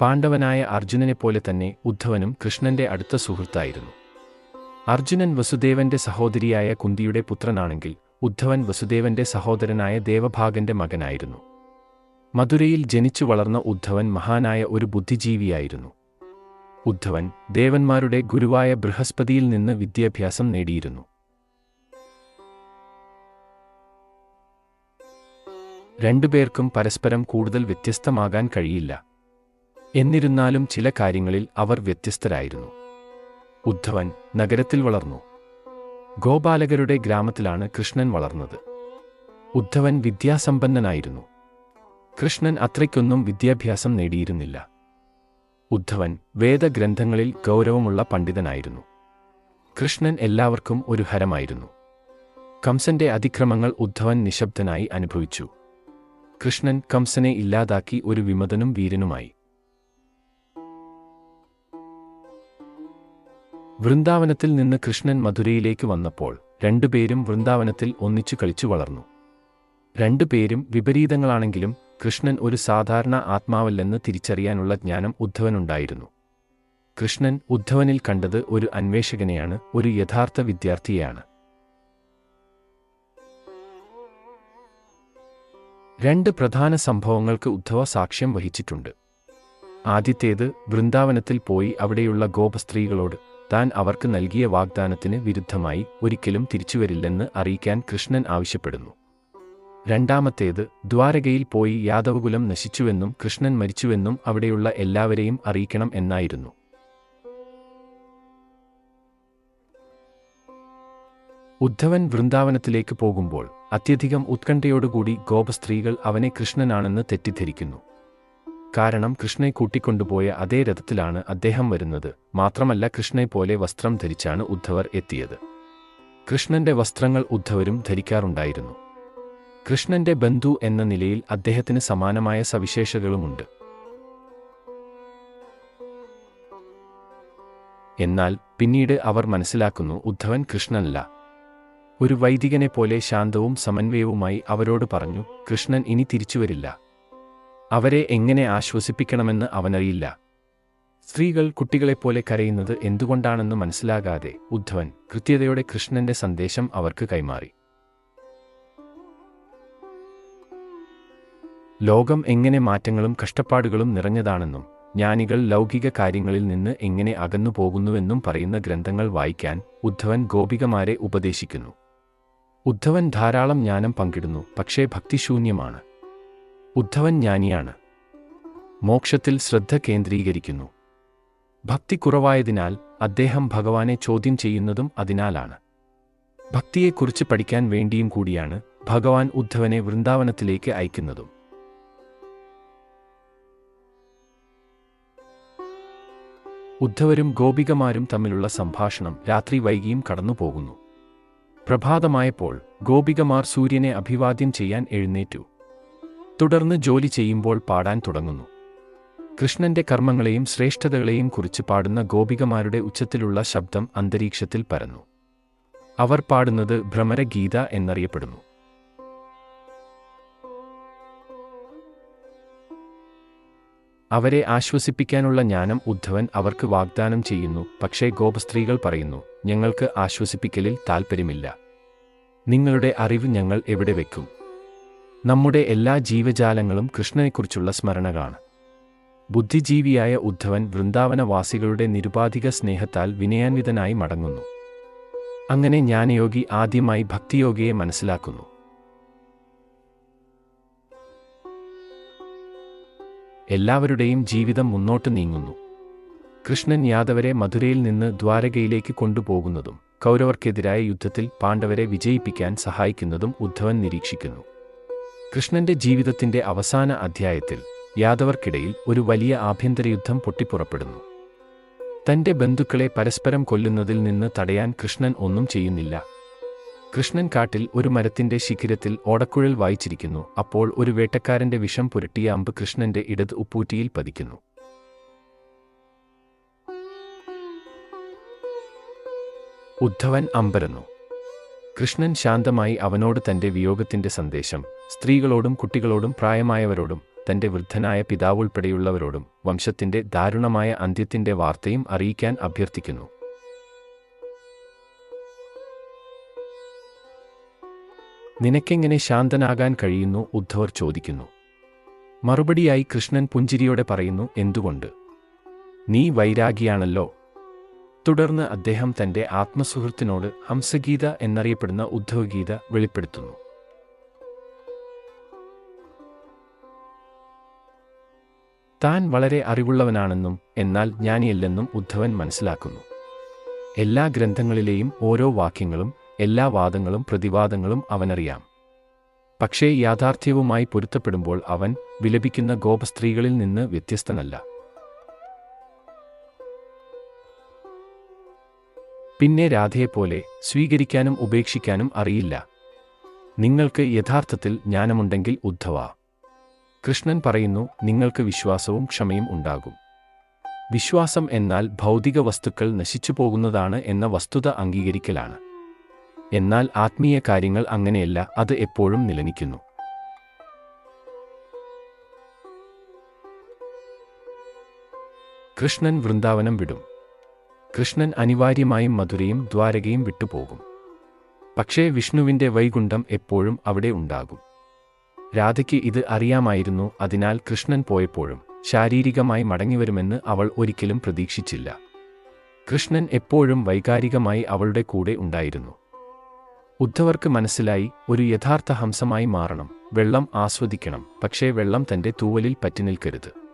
പാണ്ഡവനായ അർജുനനെപ്പോലെ തന്നെ ഉദ്ധവനും കൃഷ്ണന്റെ അടുത്ത സുഹൃത്തായിരുന്നു. അർജുനൻ വസുദേവന്റെ സഹോദരിയായ കുന്തിയുടെ പുത്രനാണെങ്കിൽ ഉദ്ധവൻ വസുദേവന്റെ സഹോദരനായ ദേവഭാഗന്റെ മകനായിരുന്നു. മധുരയിൽ ജനിച്ചു വളർന്ന ഉദ്ധവൻ മഹാനായ ഒരു ബുദ്ധിജീവിയായിരുന്നു. ഉദ്ധവൻ ദേവന്മാരുടെ ഗുരുവായ ബൃഹസ്പതിയിൽ നിന്ന് വിദ്യാഭ്യാസം നേടിയിരുന്നു. രണ്ടുപേർക്കും പരസ്പരം കൂടുതൽ വ്യത്യസ്തമാകാൻ കഴിയില്ല. എന്നിരുന്നാലും ചില കാര്യങ്ങളിൽ അവർ വ്യത്യസ്തരായിരുന്നു. ഉദ്ധവൻ നഗരത്തിൽ വളർന്നു. ഗോപാലകരുടെ ഗ്രാമത്തിലാണ് കൃഷ്ണൻ വളർന്നത്. ഉദ്ധവൻ വിദ്യാസമ്പന്നനായിരുന്നു. കൃഷ്ണൻ അത്രയ്ക്കൊന്നും വിദ്യാഭ്യാസം നേടിയിരുന്നില്ല. ഉദ്ധവൻ വേദഗ്രന്ഥങ്ങളിൽ ഗൗരവമുള്ള പണ്ഡിതനായിരുന്നു. കൃഷ്ണൻ എല്ലാവർക്കും ഒരു ഹരമായിരുന്നു. കംസന്റെ അതിക്രമങ്ങൾ ഉദ്ധവൻ നിശബ്ദനായി അനുഭവിച്ചു. കൃഷ്ണൻ കംസനെ ഇല്ലാതാക്കി ഒരു വിമതനും വീരനുമായി. വൃന്ദാവനത്തിൽ നിന്ന് കൃഷ്ണൻ മധുരയിലേക്ക് വന്നപ്പോൾ രണ്ടുപേരും വൃന്ദാവനത്തിൽ ഒന്നിച്ചു കളിച്ചു വളർന്നു. രണ്ടുപേരും വിപരീതങ്ങളാണെങ്കിലും കൃഷ്ണൻ ഒരു സാധാരണ ആത്മാവല്ലെന്ന് തിരിച്ചറിയാനുള്ള ജ്ഞാനം ഉദ്ധവനുണ്ടായിരുന്നു. കൃഷ്ണൻ ഉദ്ധവനിൽ കണ്ടത് ഒരു അന്വേഷകനെയാണ് ഒരു യഥാർത്ഥ വിദ്യാർത്ഥിയെയാണ്. രണ്ട് പ്രധാന സംഭവങ്ങൾക്ക് ഉദ്ധവ സാക്ഷ്യം വഹിച്ചിട്ടുണ്ട്. ആദ്യത്തേത് വൃന്ദാവനത്തിൽ പോയി അവിടെയുള്ള ഗോപസ്ത്രീകളോട് താൻ അവർക്ക് നൽകിയ വാഗ്ദാനത്തിന് വിരുദ്ധമായി ഒരിക്കലും തിരിച്ചുവരില്ലെന്ന് അറിയിക്കാൻ കൃഷ്ണൻ ആവശ്യപ്പെടുന്നു. രണ്ടാമത്തേത് ദ്വാരകയിൽ പോയി യാദവകുലം നശിച്ചുവെന്നും കൃഷ്ണൻ മരിച്ചുവെന്നും അവിടെയുള്ള എല്ലാവരെയും അറിയിക്കണം എന്നായിരുന്നു. ഉദ്ധവൻ വൃന്ദാവനത്തിലേക്ക് പോകുമ്പോൾ അത്യധികം ഉത്കണ്ഠയോടുകൂടി ഗോപസ്ത്രീകൾ അവനെ കൃഷ്ണനാണെന്ന് തെറ്റിദ്ധരിക്കുന്നു. കാരണം കൃഷ്ണയെ കൂട്ടിക്കൊണ്ടുപോയ അതേ രഥത്തിലാണ് അദ്ദേഹം വരുന്നത്. മാത്രമല്ല കൃഷ്ണനെ പോലെ വസ്ത്രം ധരിച്ചാണ് ഉദ്ധവർ എത്തിയത്. കൃഷ്ണന്റെ വസ്ത്രങ്ങൾ ഉദ്ധവരും ധരിക്കാറുണ്ടായിരുന്നു. കൃഷ്ണന്റെ ബന്ധു എന്ന നിലയിൽ അദ്ദേഹത്തിന് സമാനമായ സവിശേഷതകളുമുണ്ട്. എന്നാൽ പിന്നീട് അവർ മനസ്സിലാക്കുന്നു ഉദ്ധവൻ കൃഷ്ണനല്ല. ഒരു വൈദികനെ പോലെ ശാന്തവും സമന്വയവുമായി അവരോട് പറഞ്ഞു കൃഷ്ണൻ ഇനി തിരിച്ചുവരില്ല അവരെ എങ്ങനെ ആശ്വസിപ്പിക്കണമെന്ന് അവനറിയില്ല. സ്ത്രീകൾ കുട്ടികളെപ്പോലെ കരയുന്നത് എന്തുകൊണ്ടാണെന്ന് മനസ്സിലാകാതെ ഉദ്ധവൻ കൃത്യതയോടെ കൃഷ്ണന്റെ സന്ദേശം അവർക്ക് കൈമാറി. ലോകം എങ്ങനെ മാറ്റങ്ങളും കഷ്ടപ്പാടുകളും നിറഞ്ഞതാണെന്നും ജ്ഞാനികൾ ലൗകിക കാര്യങ്ങളിൽ നിന്ന് എങ്ങനെ അകന്നു പോകുന്നുവെന്നും പറയുന്ന ഗ്രന്ഥങ്ങൾ വായിക്കാൻ ഉദ്ധവൻ ഗോപികമാരെ ഉപദേശിക്കുന്നു. ഉദ്ധവൻ ധാരാളം ജ്ഞാനം പങ്കിടുന്നു പക്ഷേ ഭക്തിശൂന്യമാണ്. ഉദ്ധവൻ ജ്ഞാനിയാണ്. മോക്ഷത്തിൽ ശ്രദ്ധ കേന്ദ്രീകരിക്കുന്നു. ഭക്തി കുറവായതിനാൽ അദ്ദേഹം ഭഗവാനെ ചോദ്യം ചെയ്യുന്നതും അതിനാലാണ്. ഭക്തിയെക്കുറിച്ച് പഠിക്കാൻ വേണ്ടിയും കൂടിയാണ് ഭഗവാൻ ഉദ്ധവനെ വൃന്ദാവനത്തിലേക്ക് അയക്കുന്നതും. ഉദ്ധവരും ഗോപികമാരും തമ്മിലുള്ള സംഭാഷണം രാത്രി വൈകിയും കടന്നുപോകുന്നു. പ്രഭാതമായപ്പോൾ ഗോപികമാർ സൂര്യനെ അഭിവാദ്യം ചെയ്യാൻ എഴുന്നേറ്റു. തുടർന്ന് ജോലി ചെയ്യുമ്പോൾ പാടാൻ തുടങ്ങുന്നു. കൃഷ്ണന്റെ കർമ്മങ്ങളെയും ശ്രേഷ്ഠതകളെയും കുറിച്ച് പാടുന്ന ഗോപികമാരുടെ ഉച്ചത്തിലുള്ള ശബ്ദം അന്തരീക്ഷത്തിൽ പരന്നു. അവർ പാടുന്നത് ഭ്രമരഗീത എന്നറിയപ്പെടുന്നു. അവരെ ആശ്വസിപ്പിക്കാനുള്ള ജ്ഞാനം ഉദ്ധവൻ അവർക്ക് വാഗ്ദാനം ചെയ്യുന്നു പക്ഷേ ഗോപസ്ത്രീകൾ പറയുന്നു ഞങ്ങൾക്ക് ആശ്വസിപ്പിക്കലിൽ താൽപ്പര്യമില്ല. നിങ്ങളുടെ അറിവ് ഞങ്ങൾ എവിടെ വെക്കും? നമ്മുടെ എല്ലാ ജീവജാലങ്ങളും കൃഷ്ണനെക്കുറിച്ചുള്ള സ്മരണകളാണ്. ബുദ്ധിജീവിയായ ഉദ്ധവൻ വൃന്ദാവനവാസികളുടെ നിരുപാധിക സ്നേഹത്താൽ വിനയാന്വിതനായി മടങ്ങുന്നു. അങ്ങനെ ജ്ഞാനയോഗി ആദ്യമായി ഭക്തിയോഗിയെ മനസ്സിലാക്കുന്നു. എല്ലാവരുടെയും ജീവിതം മുന്നോട്ട് നീങ്ങുന്നു. കൃഷ്ണൻ യാദവരെ മധുരയിൽ നിന്ന് ദ്വാരകയിലേക്ക് കൊണ്ടുപോകുന്നതും കൗരവർക്കെതിരായ യുദ്ധത്തിൽ പാണ്ഡവരെ വിജയിപ്പിക്കാൻ സഹായിക്കുന്നതും ഉദ്ധവൻ നിരീക്ഷിക്കുന്നു. കൃഷ്ണന്റെ ജീവിതത്തിന്റെ അവസാന അധ്യായത്തിൽ യാദവർക്കിടയിൽ ഒരു വലിയ ആഭ്യന്തര യുദ്ധം പൊട്ടിപ്പുറപ്പെടുന്നു. തന്റെ ബന്ധുക്കളെ പരസ്പരം കൊല്ലുന്നതിൽ നിന്ന് തടയാൻ കൃഷ്ണൻ ഒന്നും ചെയ്യുന്നില്ല. കൃഷ്ണൻ കാട്ടിൽ ഒരു മരത്തിന്റെ ശിഖിരത്തിൽ ഓടക്കുഴൽ വായിച്ചിരിക്കുന്നു. അപ്പോൾ ഒരു വേട്ടക്കാരന്റെ വിഷം പുരട്ടിയ അമ്പ് കൃഷ്ണന്റെ ഇടത് ഉപ്പൂറ്റിയിൽ പതിക്കുന്നു. ഉദ്ധവൻ അമ്പരന്നു. കൃഷ്ണൻ ശാന്തമായി അവനോട് തന്റെ വിയോഗത്തിന്റെ സന്ദേശം സ്ത്രീകളോടും കുട്ടികളോടും പ്രായമായവരോടും തന്റെ വൃദ്ധനായ പിതാവുൾപ്പെടെയുള്ളവരോടും വംശത്തിന്റെ ദാരുണമായ അന്ത്യത്തിന്റെ വാർത്തയും അറിയിക്കാൻ അഭ്യർത്ഥിക്കുന്നു. നിനക്കെങ്ങനെ ശാന്തനാകാൻ കഴിയുന്നു? ഉദ്ധവർ ചോദിക്കുന്നു. മറുപടിയായി കൃഷ്ണൻ പുഞ്ചിരിയോടെ പറയുന്നു എന്തുകൊണ്ട്? നീ വൈരാഗിയാണല്ലോ. തുടർന്ന് അദ്ദേഹം തന്റെ ആത്മസുഹൃത്തിനോട് ഹംസഗീത എന്നറിയപ്പെടുന്ന ഉദ്ധവഗീത വെളിപ്പെടുത്തുന്നു. താൻ വളരെ അറിവുള്ളവനാണെന്നും എന്നാൽ ജ്ഞാനിയല്ലെന്നും ഉദ്ധവൻ മനസ്സിലാക്കുന്നു. എല്ലാ ഗ്രന്ഥങ്ങളിലെയും ഓരോ വാക്യങ്ങളും എല്ലാ വാദങ്ങളും പ്രതിവാദങ്ങളും അവനറിയാം. പക്ഷേ യാഥാർത്ഥ്യവുമായി പൊരുത്തപ്പെടുമ്പോൾ അവൻ വിലപിക്കുന്ന ഗോപസ്ത്രീകളിൽ നിന്ന് വ്യത്യസ്തനല്ല. പിന്നെ രാധയെപ്പോലെ സ്വീകരിക്കാനും ഉപേക്ഷിക്കാനും അറിയില്ല. നിങ്ങൾക്ക് യഥാർത്ഥത്തിൽ ജ്ഞാനമുണ്ടെങ്കിൽ ഉദ്ധവ. കൃഷ്ണൻ പറയുന്നു നിങ്ങൾക്ക് വിശ്വാസവും ക്ഷമയും ഉണ്ടാകും. വിശ്വാസം എന്നാൽ ഭൗതിക വസ്തുക്കൾ നശിച്ചു പോകുന്നതാണ് എന്ന വസ്തുത അംഗീകരിക്കലാണ്. എന്നാൽ ആത്മീയ കാര്യങ്ങൾ അങ്ങനെയല്ല അത് എപ്പോഴും നിലനിൽക്കുന്നു. കൃഷ്ണൻ വൃന്ദാവനം വിടും. കൃഷ്ണൻ അനിവാര്യമായും മധുരയും ദ്വാരകയും വിട്ടുപോകും. പക്ഷേ വിഷ്ണുവിന്റെ വൈകുണ്ഠം എപ്പോഴും അവിടെ ഉണ്ടാകും. രാധയ്ക്ക് ഇത് അറിയാമായിരുന്നു. അതിനാൽ കൃഷ്ണൻ പോയപ്പോഴും ശാരീരികമായി മടങ്ങിവരുമെന്ന് അവൾ ഒരിക്കലും പ്രതീക്ഷിച്ചില്ല. കൃഷ്ണൻ എപ്പോഴും വൈകാരികമായി അവളുടെ കൂടെ ഉണ്ടായിരുന്നു. ഉദ്ധവർക്ക് മനസ്സിലായി ഒരു യഥാർത്ഥ ഹംസമായി മാറണം വെള്ളം ആസ്വദിക്കണം പക്ഷേ വെള്ളം തന്റെ തൂവലിൽ പറ്റി നിൽക്കരുത്.